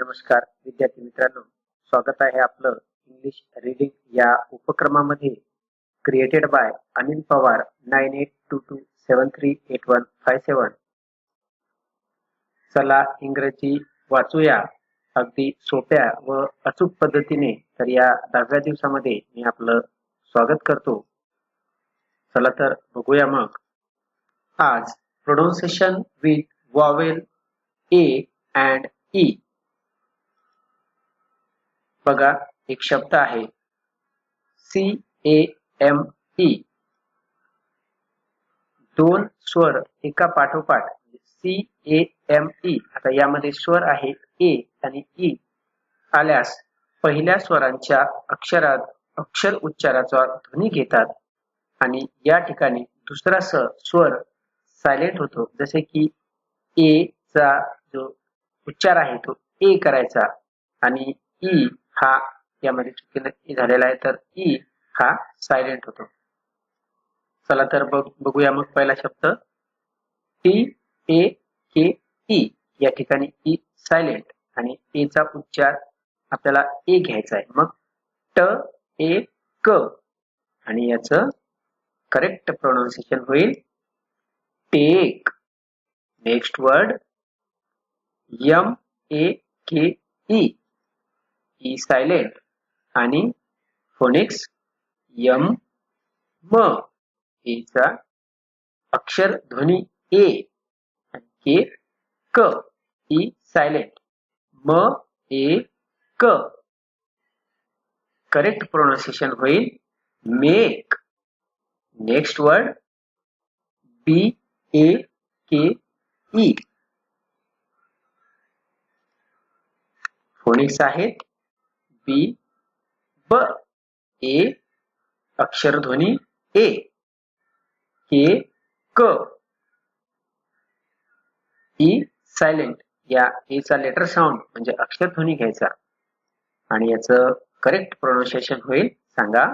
नमस्कार विद्यार्थी मित्रांनो. स्वागत आहे आपलं इंग्लिश रीडिंग या उपक्रमामध्ये. Created by Anil Pawar nine eight two two seven three eight one five seven चला इंग्रजी वाचूया. अगदी सोप्या व अचूक पद्धतीने तर या दहाव्या दिवसामध्ये मी आपलं स्वागत करतो. चला तर बघूया मग. आज pronunciation with vowel A and E बघा एक शब्द आहे. सी ए एम ई दोन स्वर एका पाठोपाठ. सी ए एम ई आता यामध्ये स्वर आहे ए आणि ई आल्यास पहिल्या स्वरांच्या अक्षरात अक्षर उच्चाराचा ध्वनी घेतात आणि या ठिकाणी दुसरा स स्वर सायलेंट होतो. जसे की ए चा जो उच्चार आहे तो ए करायचा आणि ई हा यामध्ये चुकीने ई झालेला आहे तर ई हा सायलेंट होतो. चला तर बघूया मग पहिला शब्द. T A K E. या ठिकाणी ई सायलेंट आणि ए चा उच्चार आपल्याला ए घ्यायचा आहे. मग ट ए क. आणि याचं करेक्ट प्रोनाउन्सिएशन होईल take next word M A K E E silent आणि फोनिक्स यम म एचा अक्षर ध्वनी ए आणि के क ई सायलेंट म ए क करेक्ट प्रोनाउन्सिएशन होईल. Make next word B A K E phonics आहेत. पी ब ए अक्षरध्वनी ए. के क. ई सायलेंट या ए चा लेटर साऊंड म्हणजे अक्षरध्वनी घ्यायचा. आणि याचं करेक्ट प्रोनाउन्सिएशन होईल. सांगा.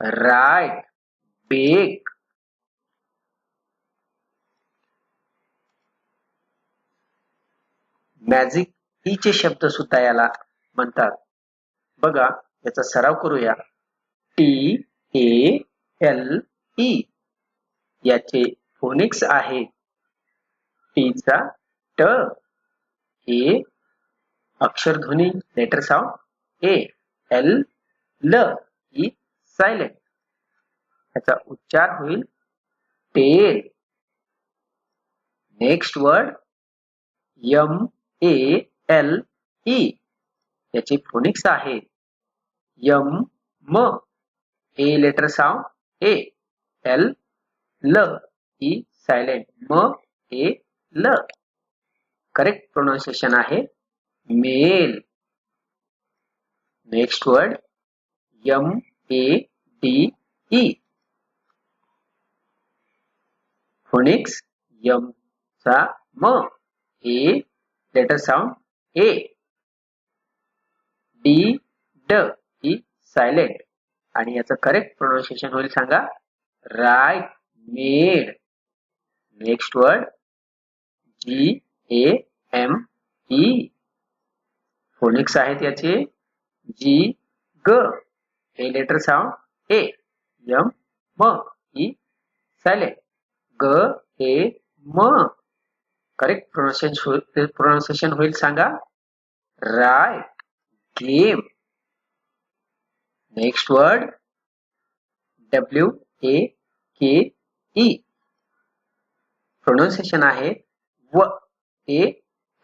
राईट बेक मॅजिक चे शब्द सुद्धा याला म्हणतात. बघा याचा सराव करूया. टी ए एल ई याचे फोनिक्स आहे. टीचा ट ए अक्षरध्वनी लेटर साऊंड ए एल ल ई सायलेंट याचा उच्चार होईल tale. Next word M A L E याचे फोनिक्स आहे. यम, म, A letter sound A, L, ल, ई, सायलेंट, म, ए, ल. करेक्ट प्रोनाउन्सिएशन आहे male. Next word M, A, D, E. Phonics M चा म, A letter sound A. D, ड. सायलेंट आणि याचं करेक्ट प्रोनाउन्सिएशन होईल सांगा. Right made next word G A M E phonics आहेत याचे. जी ग हे लेटर साऊंड ए एम म ई सायलेंट ग ए म करेक्ट प्रोनाउन्सिएशन प्रोनाउन्सिएशन होईल सांगा. Right game next word W A K E pronunciation आहे व ए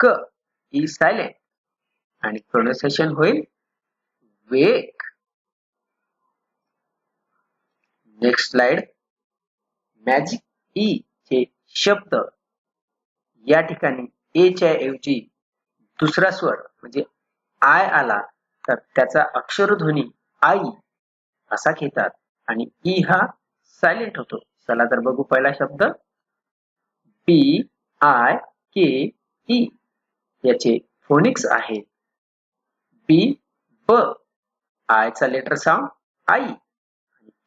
क ई सायलेंट आणि प्रोनाउन्सिएशन होईल wake next slide magic E चे शब्द. या ठिकाणी ए च्या ऐवजी दुसरा स्वर म्हणजे आय आला तर त्याचा अक्षरध्वनी आई असा घेतात आणि ई हा सायलेंट होतो. चला तर बघू पहिला शब्द. B I K E. याचे फोनिक्स आहे. बी. ब आयचा लेटर साऊंड आई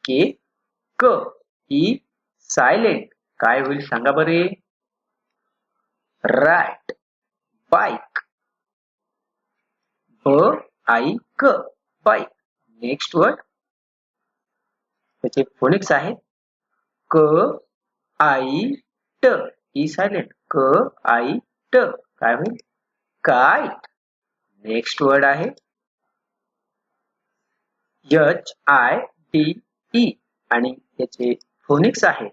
के क ई सायलेंट काय होईल सांगा बरे. रॅट बाईक प आई क बाईक नेक्स्ट वर्ड त्याचे फोनिक्स आहेत क, आई, ट. ई सायलेंट क, आई, ट. काय होईल? नेक्स्ट वर्ड आहे. एच आय डी ई आणि याचे फोनिक्स आहे.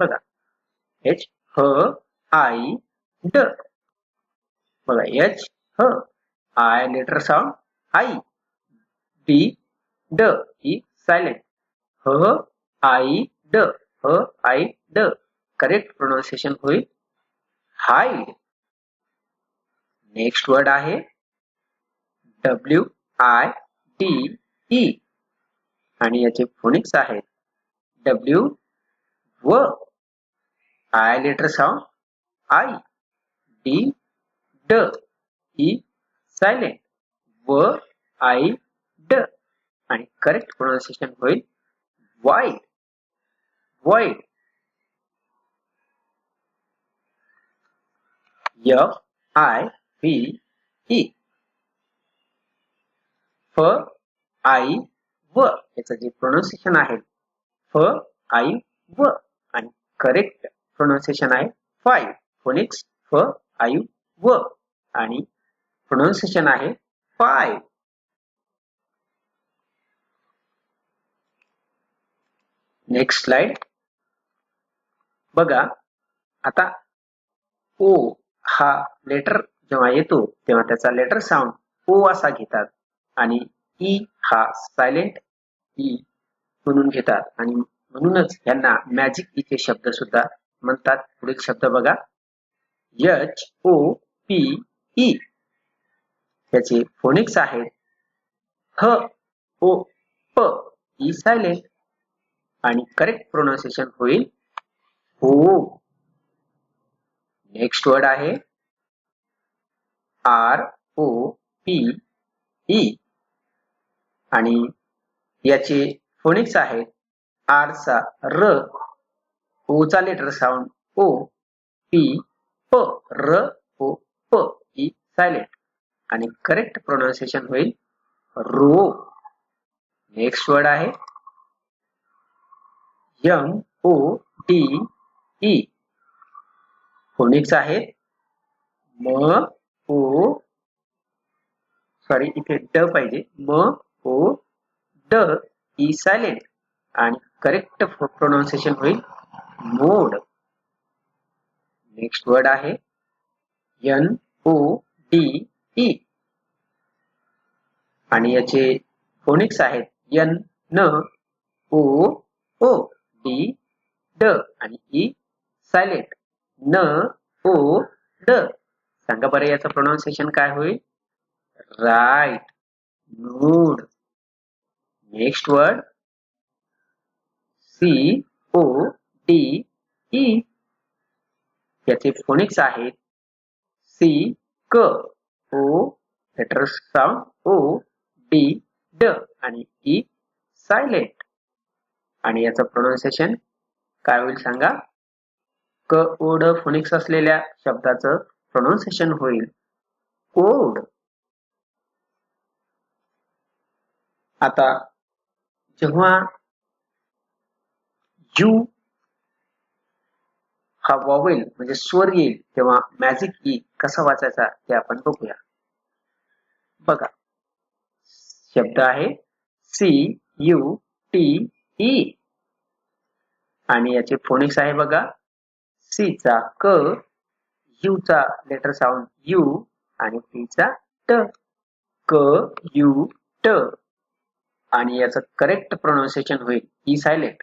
बघा. एच ह आई ड बघा. एच ह I letter sound I D ड ई सायलेंट ह आई ड, ह आई ड. करेक्ट प्रोनाउन्सिएशन होईल. हाईड नेक्स्ट वर्ड आहे. डब्ल्यू आय डी ई आणि याचे फोनिक्स आहेत डब्ल्यू व I letter sound I D ड ई सायलेंट व आई आणि करेक्ट प्रोनाउन्सिएशन होईल. Wide wide F I V E फ आई व याचं जे प्रोनाउन्सिएशन आहे फ आई व आणि करेक्ट प्रोनाउन्सिएशन आहे फाईव्ह फोनिक्स फ आई व आणि प्रोनाउन्सिएशन आहे फाईव्ह नेक्स्ट स्लाइड बघा आता ओ हा लेटर जेव्हा येतो तेव्हा त्याचा लेटर साऊंड ओ असा घेतात आणि ई हा सायलेंट ई म्हणून घेतात. आणि म्हणूनच यांना मॅजिक इथे शब्द सुद्धा म्हणतात. पुढील शब्द बघा. यच ओ पी ई त्याचे फोनिक्स आहेत. ह ओ प ई सायलेंट आणि करेक्ट प्रोनाउन्सिएशन होईल. हो. नेक्स्ट वर्ड आहे. आर ओ पी ई आणि याचे फोनिक्स आहेत. आर चा र ओ चा लेटर साऊंड ओ पी प र ओ प ई सायलेंट आणि करेक्ट प्रोनाउन्सिएशन होईल. रो नेक्स्ट वर्ड आहे. M O D E. Phonics आहेत म ओ सॉरी इथे ड पाहिजे. म ओ ड ई सायलेंट आणि करेक्ट प्रोनाउन्सिएशन होईल मोड नेक्स्ट वर्ड आहे. एन ओ डी ई आणि याचे फोनिक्स आहेत. एन न ओ ओ डी ड आणि ई सायलेंट न ओ ड. सांगा बरं याचं प्रोनाऊन्सिएशन काय होईल? Right node next word C O D E याचे फोनिक्स आहेत. सी क O letter sound O D ड आणि e, ई सायलेंट आणि याचं प्रोनाउन्सिएशन काय होईल सांगा? क ओड फोनिक्स असलेल्या शब्दाचं प्रोनाउन्सिएशन होईल. कोड. आता जेव्हा यू हा वॉवेल म्हणजे स्वर येईल तेव्हा मॅजिक ई e कसा वाचायचा ते आपण बघूया. बघा. शब्द आहे सी यू टी ई. आणि याचे फोनिक्स आहे बघा. सी चा क यू चा लेटर साऊंड यू आणि टी चा ट. क यू ट. आणि याचं करेक्ट प्रोनाउन्सिएशन होईल. E silent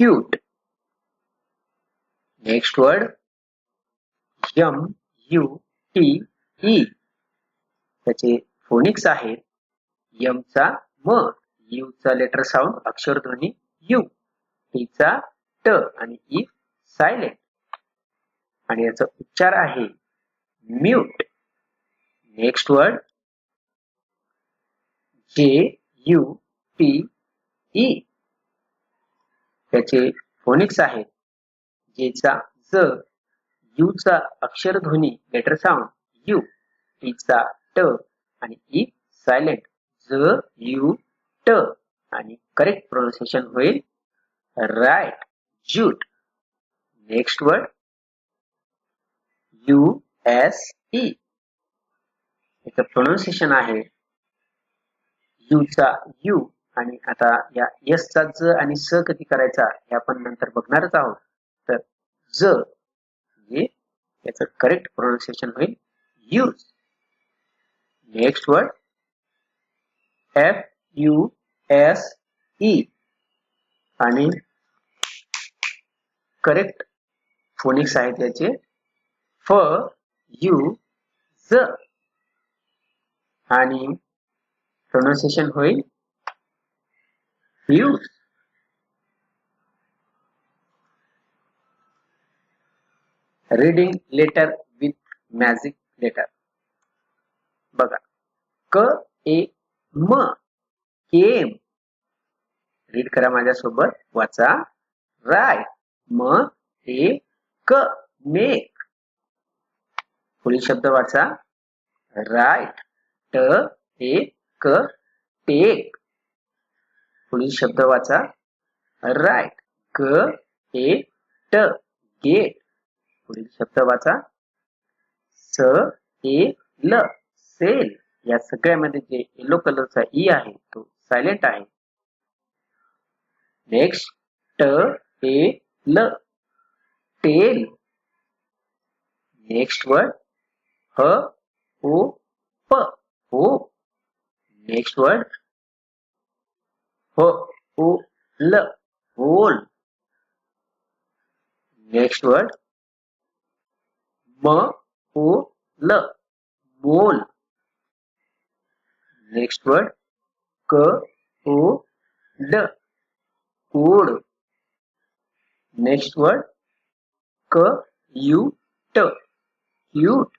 cute next word M U T E त्याचे फोनिक्स आहेत यम चा म. यू चा लेटर साऊंड अक्षर ध्वनी यू टीचा ट आणि e ई सायलेंट आणि याचा उच्चार आहे mute next word J U T E त्याचे फोनिक्स आहेत. जेचा ज यू चा अक्षर ध्वनी लेटर साऊंड यू टीचा ट आणि ई सायलेंट ज यू ट आणि करेक्ट प्रोनाउन्सिएशन होईल. Right jute next word U S E याचं प्रोनाउन्सिएशन आहे. यूचा यू आणि आता या यसचा चा ज आणि स कधी करायचा हे आपण नंतर बघणारच आहोत. तर ज म्हणजे याचं करेक्ट प्रोनाउन्सिएशन होईल. Use next word F U S E e. आणि करेक्ट फोनिक्स आहेत याचे. फ यू ज आणि प्रोनाउन्सिएशन होईल you reading letter with magic letter बघा. क ए म. केम रीड करा माझ्यासोबत वाचा. राय म ए क मेक पुढील शब्द वाचा. राईट ट ए क टेक पुढील शब्द वाचा. राईट ग ए ट गेट पुढील शब्द वाचा. स ए ल सेल या सगळ्यामध्ये जे येलो कलरचा ई आहे तो silent time. Next, ter, tail. Next word, her, o, p, hope. Next word, ho, o, l, whole. Next word, m, o, l, Bowl. Next word, k o d wood next word. k u t cute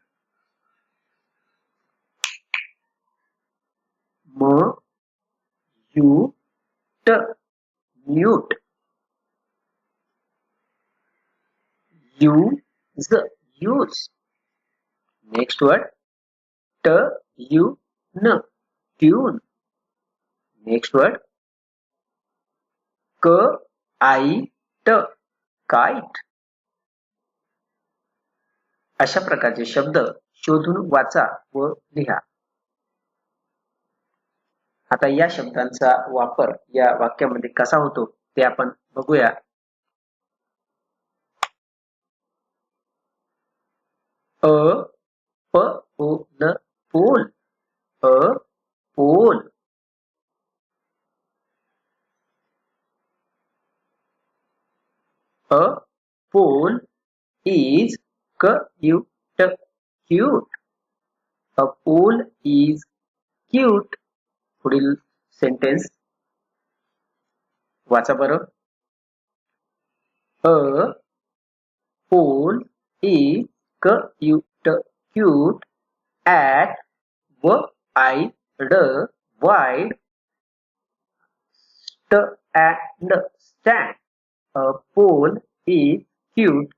m u t mute. Use. Use. Next word. T u n. Tune. Next word क I ट kite अशा प्रकारचे शब्द शोधून वाचा व लिहा. आता या शब्दांचा वापर या वाक्यामध्ये कसा होतो ते आपण बघूया. अ प ओ ल pole. A pole. A pole is cute. Cute. A pole is cute. पुढील सेंटेन्स वाचा बरं अ pole is cute cute at wide wide st and stand a pole is cute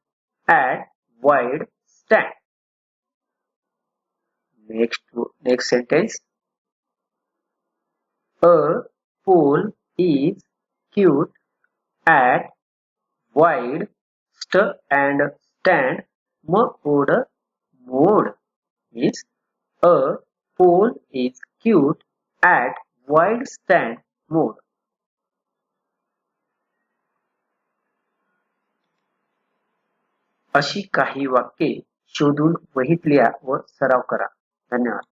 at wide stand. Next, next sentence. A pole is cute at wide st and stand mode mode means a pole is cute at wide stand mode. अशी काही वाक्ये शोधून वहीत लिहा व सराव करा. धन्यवाद.